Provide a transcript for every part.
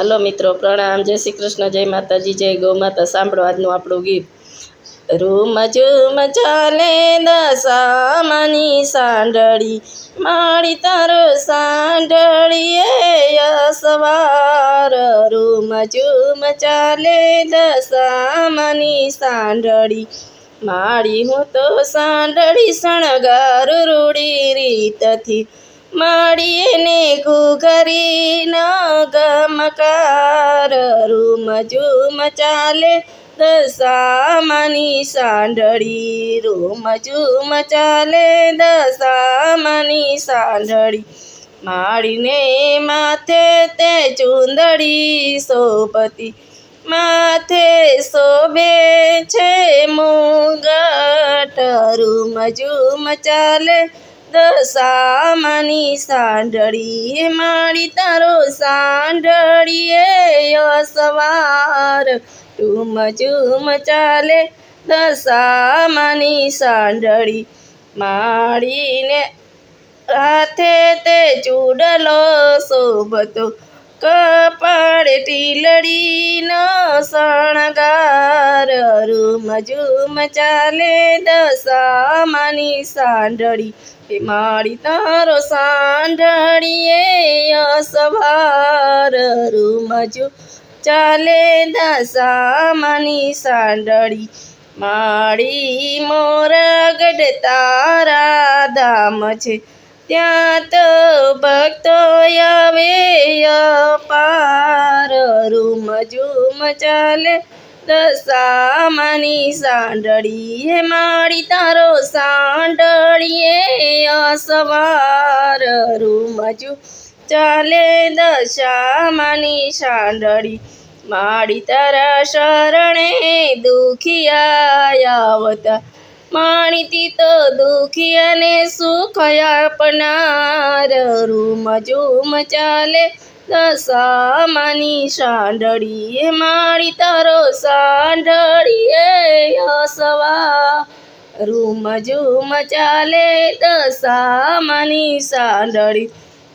Hello મિત્રો, પ્રણામ. જય શ્રી કૃષ્ણ, જય માતાજી, જય ગૌ માતા. સાંભળો આજનું આપણું ગીત. રૂમ ઝુમ ચાલે દશામાની સાંડળી માળી તારો સાંડળીએ સવાર રૂમ ઝુમ ચાલે દશામાની સાંડળી માળી હું તો સાંડળી શણગાર રૂડી રીતથી. માળીએ ને ઘૂઘરી ન ગમકાર રૂમ ઝૂમ ચાલે, દશામાની સાંઢળી, રૂમ ઝૂમ ચાલે, દશામાની સાંઢળી. માળીને માથે તે ચુંદડી સોપતી માથે શોભે છે મુગટ, રૂમ ઝૂમ ચાલે દશામાની સાંઢળીએ મારી તારો સાંઢળીએ સવાર ઝુમ ઝુમ ચાલે દશામાની સાંઢળી, માળીને હાથે તે ચૂડલો શોભતો. કપાળે ટીલડીનો શણગાર, રૂમ ઝુમ ચાલે દશામાની સાંડળી એ માળી તારો સાંડળીએ સવાર રૂમ ઝુમ ચાલે દશામાની સાંડળી માળી મોરગઢ તારા ધામ છે, ત્યાં તો ભક્તો આવે પાર રૂમ ઝુમ ચાલે દશામાની સાંડળીએ માળી તારો સાંડળીએ સવાર રૂમજુ ચાલે દશામાની સાંડળી માળી તારા શરણે દુખિયા આવતા માણીતી તો દુખિયાને સુખ આપનાર. રૂમ ઝુમ ચાલે દશામાની સાંડળી માણી તારો સાંડળીએ સવા રૂમ ઝુમ ચાલે દશામાની સાંડળી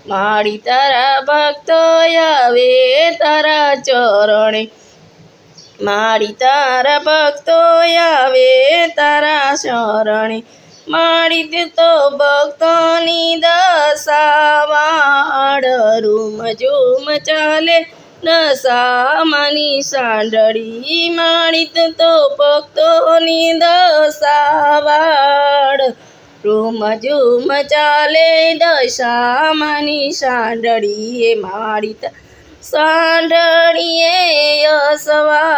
માળી તારા ભક્તો આવે તારા ચરણે. માળી તારા ભક્તો આવે તારા શરણે. મારી તે ભક્તોની દશાવાડ રૂમ ઝુમ ચાલે, દશામાની સાંડળી. મારી તે ભક્તોની દશાવાડ રૂમ ઝૂમ ચાલે, દશામાની સાંડળીએ મારી સાંડળીએ સવાર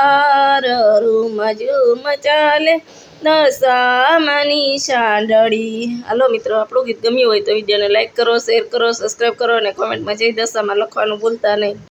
રૂમ મચાલે ચાલે દશામાની સાંડળી. હાલો મિત્રો, આપણું ગીત ગમ્યું હોય તો વિડીયોને લાઈક કરો શેર કરો સબસ્ક્રાઈબ કરો અને કોમેન્ટમાં જય દશામાં લખવાનું ભૂલતા નહીં.